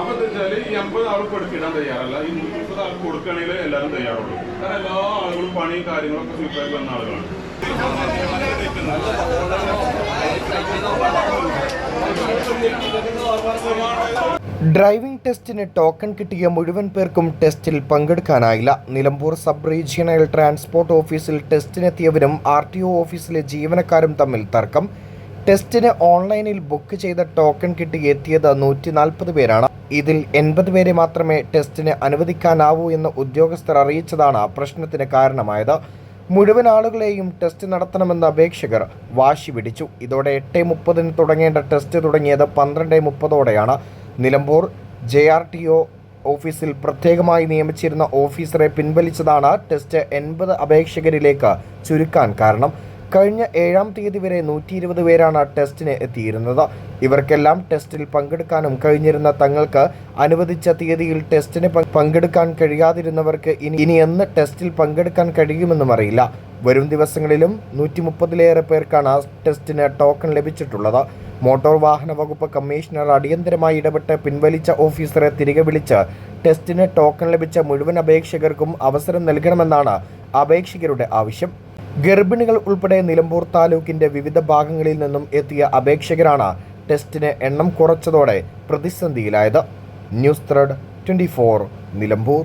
അപ്പൊ വെച്ചാൽ ഈ അമ്പത് ആൾക്ക് കൊടുക്കിടാൻ തയ്യാറല്ല. ഈ മുപ്പത് ആൾക്ക് കൊടുക്കണമെങ്കിൽ എല്ലാവരും തയ്യാറുള്ളൂ. കാരണം എല്ലാ ആളുകളും പണിയും കാര്യങ്ങളൊക്കെ സ്വീകരിക്കുന്ന വന്ന ആളുകളാണ്. ഡ്രൈവിംഗ് ടെസ്റ്റിന് ടോക്കൺ കിട്ടിയ മുഴുവൻ പേർക്കും ടെസ്റ്റിൽ പങ്കെടുക്കാനായില്ല. നിലമ്പൂർ സബ് റീജിയണൽ ട്രാൻസ്പോർട്ട് ഓഫീസിൽ ടെസ്റ്റിനെത്തിയവരും ആർ ടി ഒ ഓഫീസിലെ ജീവനക്കാരും തമ്മിൽ തർക്കം. ടെസ്റ്റിന് ഓൺലൈനിൽ ബുക്ക് ചെയ്ത ടോക്കൺ കിട്ടി എത്തിയത് നൂറ്റി നാൽപ്പത് പേരാണ്. ഇതിൽ എൺപത് പേരെ മാത്രമേ ടെസ്റ്റിന് അനുവദിക്കാനാവൂ എന്ന് ഉദ്യോഗസ്ഥർ അറിയിച്ചതാണ് പ്രശ്നത്തിന് കാരണമായത്. മുഴുവൻ ആളുകളെയും ടെസ്റ്റ് നടത്തണമെന്ന് അപേക്ഷകർ വാശി പിടിച്ചു. ഇതോടെ എട്ട് മുപ്പതിന് തുടങ്ങേണ്ട ടെസ്റ്റ് തുടങ്ങിയത് പന്ത്രണ്ട് മുപ്പതോടെയാണ്. Nilambur J R T O ഓഫീസിൽ പ്രത്യേകമായി നിയമിച്ചിരുന്ന ഓഫീസറെ പിൻവലിച്ചതാണ് ടെസ്റ്റ് എൺപത് അപേക്ഷകരിലേക്ക് ചുരുക്കാൻ കാരണം. കഴിഞ്ഞ ഏഴാം തീയതി വരെ നൂറ്റി ഇരുപത് പേരാണ് ടെസ്റ്റിന് എത്തിയിരുന്നത്. ഇവർക്കെല്ലാം ടെസ്റ്റിൽ പങ്കെടുക്കാനും കഴിഞ്ഞിരുന്ന തങ്ങൾക്ക് അനുവദിച്ച തീയതിയിൽ ടെസ്റ്റിന് പങ്കെടുക്കാൻ കഴിയാതിരുന്നവർക്ക് ഇനി ഇനി എന്ന് ടെസ്റ്റിൽ പങ്കെടുക്കാൻ കഴിയുമെന്നും അറിയില്ല. വരും ദിവസങ്ങളിലും നൂറ്റി മുപ്പതിലേറെ പേർക്കാണ് ആ ടെസ്റ്റിന് ടോക്കൺ ലഭിച്ചിട്ടുള്ളത്. മോട്ടോർ വാഹന വകുപ്പ് കമ്മീഷണർ അടിയന്തരമായി ഇടപെട്ട് പിൻവലിച്ച ഓഫീസറെ തിരികെ വിളിച്ച് ടെസ്റ്റിന് ടോക്കൺ ലഭിച്ച മുഴുവൻ അപേക്ഷകർക്കും അവസരം നൽകണമെന്നാണ് അപേക്ഷകരുടെ ആവശ്യം. ഗർഭിണികൾ ഉൾപ്പെടെ നിലമ്പൂർ താലൂക്കിന്റെ വിവിധ ഭാഗങ്ങളിൽ നിന്നും എത്തിയ അപേക്ഷകരാണ് ടെസ്റ്റിന് എണ്ണം കുറച്ചതോടെ പ്രതിസന്ധിയിലായത്. News thread twenty Nilambur.